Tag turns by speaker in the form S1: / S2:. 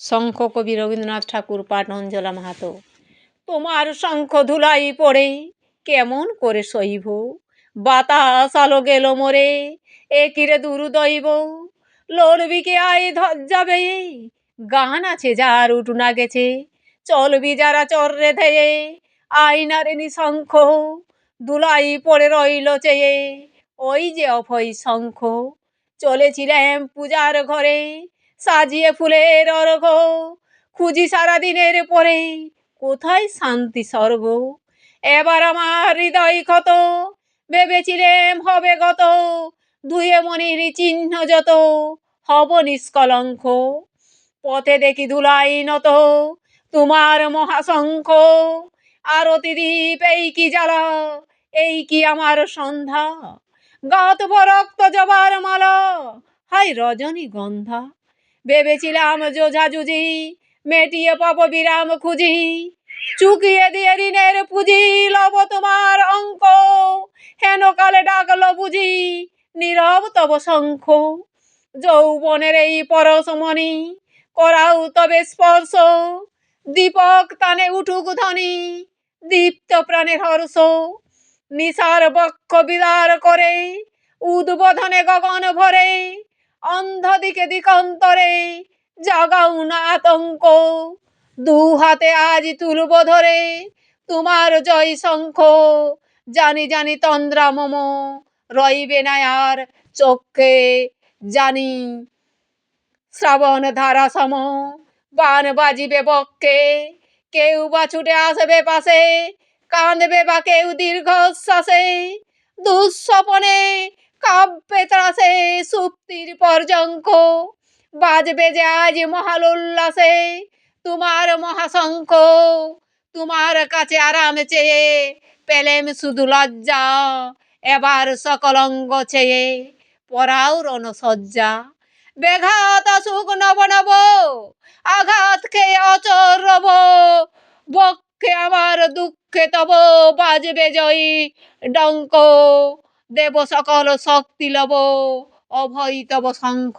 S1: শঙ্খ কবি রবীন্দ্রনাথ ঠাকুর পাঠ অঞ্জলা মাহাতো। তোমার শঙ্খ ধুলাই পড়ে, কেমন করে সইব বাতাস আলো গেল মোরে, এ কিরে দুর্দৈব? লড়বি কে আয় ধর যাবে গান আছে যার উঠুনা গেছে, চলবি যারা চর্রে ধেয়ে। আইনারে শঙ্খ দুলাই পড়ে রইল চেয়ে। ওই যে অভয় শঙ্খ, চলেছিলাম পূজার ঘরে সাজিয়ে ফুলের অর্ঘ। খুঁজি সারা দিনের পরে কোথায় শান্তি স্বর্গ? এবার আমার হৃদয় ক্ষত, ভেবেছিলেম হবে গত। ধুয়ে মনির চিহ্ন যত, হব নিষ্কলঙ্ক। পথে দেখি ধুলাই নত, তোমার মহাশঙ্খ। আরতি দ্বীপ, এই কি জ্বালা, এই কি আমার সন্ধ্যা? গত রক্ত জবার মালা হাই রজনী গন্ধা ভেবেছিলাম যোঝা জুঝি, মেটিয়ে পাবো বিরাম খুঁজি। চুকিয়ে দিয়ে ঋণের পুঁজি লব তোমার অঙ্ক। হেন কালে ডাকলো বুঝি, নীরব তব শঙ্খ। যৌবনের এই পরশমণি করাও তবে স্পর্শ। দীপক তানে উঠুক ধনি দীপ্ত প্রাণের হর্ষ। নিশার বক্ষ বিদার করে, উদ্বোধনে গগন ভরে অন্ধ দিকে দিকন্তরে জাগাও না আতঙ্ক। দু হাতে আজ তুলব ধরে, তোমার জয় শঙ্খ। জানি জানি তন্দ্রা মম, রইবে না আর চোখে জানি শ্রাবণ ধারা সম বান বাজিবে বক্ষে। কেউ বা ছুটে আসবে পাশে, কাঁদবে বা কেউ দীর্ঘশ্বাসে। দুঃস্বপনে কাব্যে ত্রাসে সুপ্তির পর্যঙ্ক। বাজবে যে আজ মহাল উল্লাসে তোমার মহাশঙ্খ তোমার কাছে আরাম চেয়ে পেলেম শুধু লজ্জা, এবার সকল অঙ্গ চেয়ে পরাও রণসজ্জা। বেঘাত আসুক নব নব, আঘাত খেয়ে অচর রব। বক্ষে আমার দুঃখে তব বাজবে জয়ী ডঙ্ক। দেব সকল শক্তি লব অভয় তব শঙ্খ।